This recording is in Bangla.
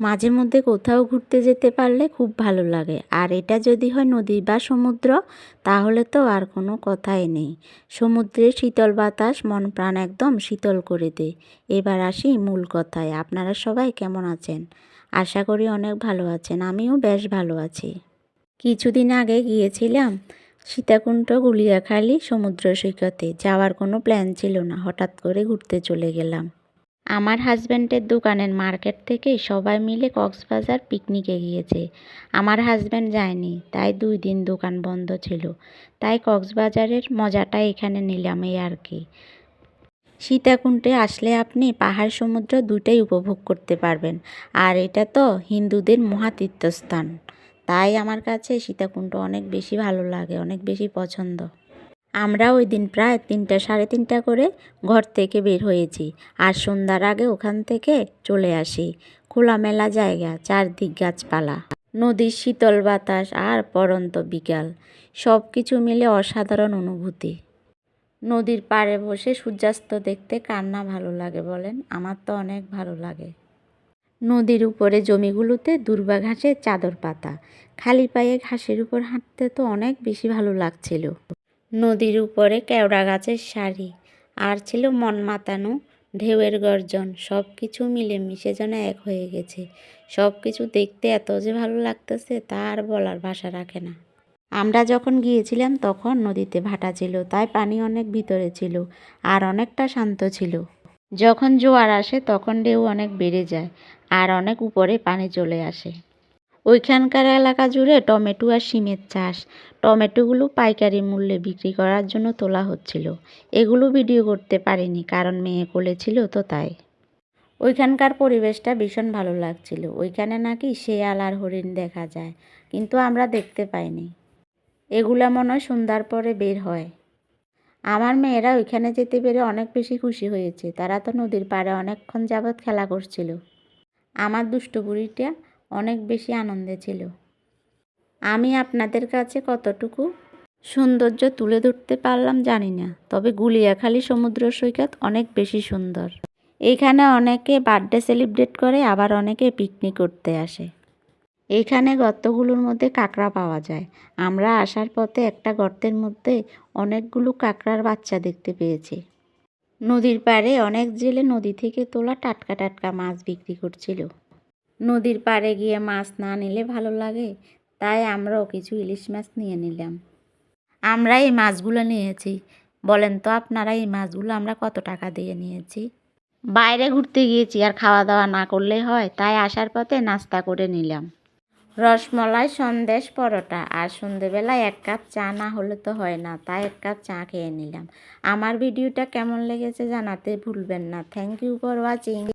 মাঝে মধ্যে কোথাও ঘুরতে যেতে পারলে খুব ভালো লাগে। আর এটা যদি হয় নদী বা সমুদ্র, তাহলে তো আর কোনো কথাই নেই। সমুদ্রের শীতল বাতাস, মন প্রাণ একদম শীতল করে দেয় এবার আসি মূল কথায়। আপনারা সবাই কেমন আছেন? আশা করি অনেক ভালো আছেন। আমিও বেশ ভালো আছি। কিছুদিন আগে গিয়েছিলাম সীতাকুণ্ড গুলিয়াখালী সমুদ্র সৈকতে। যাওয়ার কোনো প্ল্যান ছিল না। হঠাৎ করে ঘুরতে চলে গেলাম। আমার হাজব্যান্ডের দোকানের মার্কেট থেকে সবাই মিলে কক্সবাজার পিকনিকে গিয়েছে। আমার হাজব্যান্ড যায়নি, তাই দুই দিন দোকান বন্ধ ছিল। তাই কক্সবাজারের মজাটা এখানে নিলাম এই আর কি। সীতাকুণ্ডে আসলে আপনি পাহাড় সমুদ্র দুটাই উপভোগ করতে পারবেন, আর এটা তো হিন্দুদের মহাতীর্থস্থান। তাই আমার কাছে সীতাকুণ্ড অনেক বেশি ভালো লাগে, অনেক বেশি পছন্দ। আমরা ওই দিন প্রায় তিনটা, সাড়ে তিনটা করে ঘর থেকে বের হয়েছি আর সন্ধ্যার আগে ওখান থেকে চলে আসি। খোলামেলা জায়গা, চারদিক গাছপালা, নদীর শীতল বাতাস আর পরন্ত বিকাল। সব কিছু মিলে অসাধারণ অনুভূতি। নদীর পাড়ে বসে সূর্যাস্ত দেখতে কান্না ভালো লাগে বলেন? আমার তো অনেক ভালো লাগে। নদীর উপরে জমিগুলোতে দুর্বা ঘাসের চাদর পাতা। খালি পায়ে ঘাসের উপর হাঁটতে তো অনেক বেশি ভালো লাগছিল। নদীর উপরে কেওড়া গাছের শাড়ি আর ছিল মন মাতানো ঢেউয়ের গর্জন সব কিছু মিলেমিশে যেন এক হয়ে গেছে। সব কিছু দেখতে এত যে ভালো লাগতেছে তা আর বলার ভাষা রাখে না। আমরা যখন গিয়েছিলাম তখন নদীতে ভাটা ছিল, তাই পানি অনেক ভিতরে ছিল আর অনেকটা শান্ত ছিল। যখন জোয়ার আসে তখন ঢেউ অনেক বেড়ে যায় আর অনেক উপরে পানি চলে আসে। ওইখানকার এলাকা জুড়ে টমেটো আর শিমের চাষ। টমেটোগুলো পাইকারি মূল্যে বিক্রি করার জন্য তোলা হচ্ছিল। এগুলো ভিডিও করতে পারিনি, কারণ মেয়ে কোলে ছিল তো তাই। ওইখানকার পরিবেশটা ভীষণ ভালো লাগছিল। ওইখানে নাকি শেয়াল আর হরিণ দেখা যায়, কিন্তু আমরা দেখতে পাইনি। এগুলা মনে হয় সন্ধ্যার পরে বের হয়। আমার মেয়েরা ওইখানে যেতে পেরে অনেক বেশি খুশি হয়েছে। তারা তো নদীর পাড়ে অনেকক্ষণ যাবৎ খেলা করছিল। আমার দুষ্টু বুড়িটা অনেক বেশি আনন্দে ছিল। আমি আপনাদের কাছে কতটুকু সৌন্দর্য তুলে ধরতে পারলাম জানি না, তবে গুলিয়াখালী সমুদ্র সৈকত অনেক বেশি সুন্দর। এখানে অনেকে বার্থডে সেলিব্রেট করে, আবার অনেকে পিকনিক করতে আসে। এখানে গর্তগুলোর মধ্যে কাঁকড়া পাওয়া যায়। আমরা আসার পথে একটা গর্তের মধ্যে অনেকগুলো কাঁকড়ার বাচ্চা দেখতে পেয়েছি। নদীর পাড়ে অনেক জেলে নদী থেকে তোলা টাটকা টাটকা মাছ বিক্রি করছিল। নদীর পাড়ে গিয়ে মাছ না নিলে ভালো লাগে? তাই আমরাও কিছু ইলিশ মাছ নিয়ে নিলাম। আমরা এই মাছগুলো নিয়েছি। বলেন তো, আপনারা এই মাছগুলো আমরা কত টাকা দিয়ে নিয়েছি? বাইরে ঘুরতে গিয়েছি আর খাওয়া দাওয়া না করলে হয়, তাই আসার পথে নাস্তা করে নিলাম। রসমলাই সন্দেশ পরোটা আর সন্ধেবেলায় এক কাপ চা না হলে তো হয় না, তাই এক কাপ চা খেয়ে নিলাম। আমার ভিডিওটা কেমন লেগেছে জানাতে ভুলবেন না। Thank you for watching